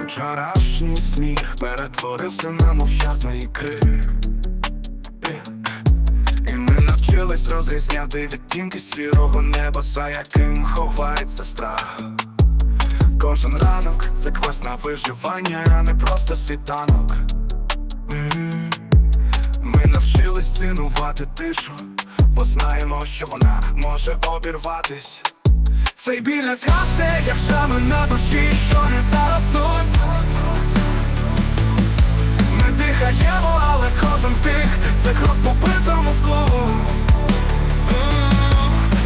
Вчорашній сміх перетворився на мовчазний крик. І ми навчились розрізняти відтінки сірого неба, за яким ховається страх. Кожен ранок це квест на виживання, а не просто світанок. Ми навчились цінувати тишу, бо знаємо, що вона може обірватись. Цей біль не згасне, як шами на душі, що не заростуть. Ми дихаємо, але кожен вдих це крок по битому склу.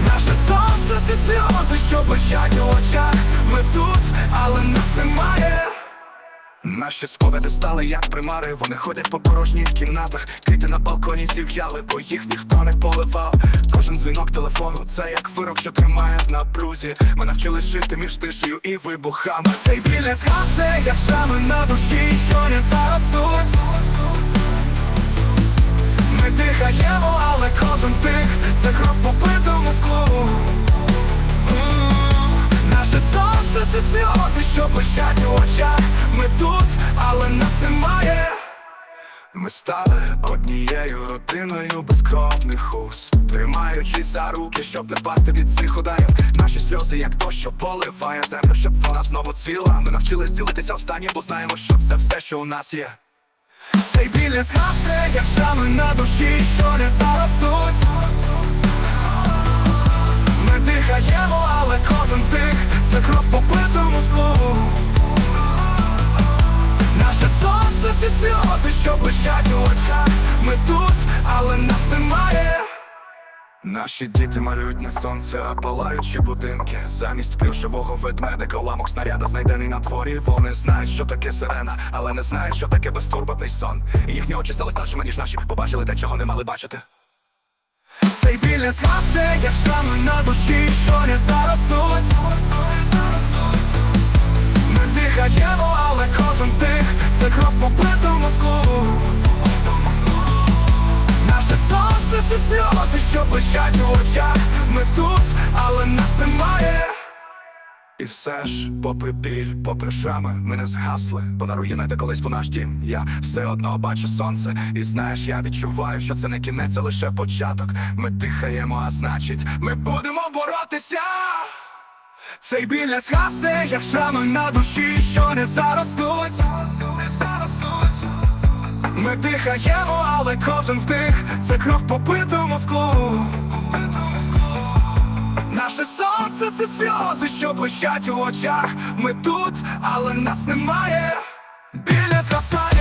Наше сонце це сльози, що блищать у очах. Ми тут, але немає. Наші спогади стали як примари, вони ходять по порожніх кімнатах, квіти на балконі зів'яли, бо їх ніхто не поливав. Кожен дзвінок телефону це як вирок, що тримає в напрузі. Ми навчились жити між тишею і вибухами. Цей біль не згасне, як шами на душі, що не заростуть. Ми дихаємо, але кожен вдих це крок це сльози, що блищать у очах. Ми тут, але нас немає. Ми стали однією родиною безкровних уст Тримаючись за руки, щоб не впасти від цих ударів. Наші сльози, як то, що поливає землю, щоб вона знову цвіла. Ми навчились ділитися останнім, бо знаємо, що це все, що у нас є. Цей біль не згасне, як шрами на душі, що не заростуть що блищать у очах. Ми тут, але нас немає. Наші діти малюють не сонце, а палаючі будинки. Замість плюшевого ведмедика уламок снаряда знайдений на дворі. Вони знають, що таке сирена, але не знають, що таке безтурботний сон. І їхні очі стали старшими, ніж наші, побачили те, чого не мали бачити. Цей біль не згасне, як шрами на душі, що не заростуть. Ми дихаємо, але кожен вдих це крок по битому склу. Це сльози, що блищать у очах. Ми тут, але нас немає. І все ж, попри біль, попри шрами, ми не згасли, бо на руїнах, де колись був наш дім. Я все одно бачу сонце, і знаєш, я відчуваю, що це не кінець, а лише початок. Ми дихаємо, а значить, ми будемо боротися. Цей біль не згасне, як шрами на душі, що не заростуть. Ми дихаємо, але кожен вдих це крок по битому склу. Наше сонце це сльози, що блищать у очах. Ми тут, але нас немає. Біля згасає.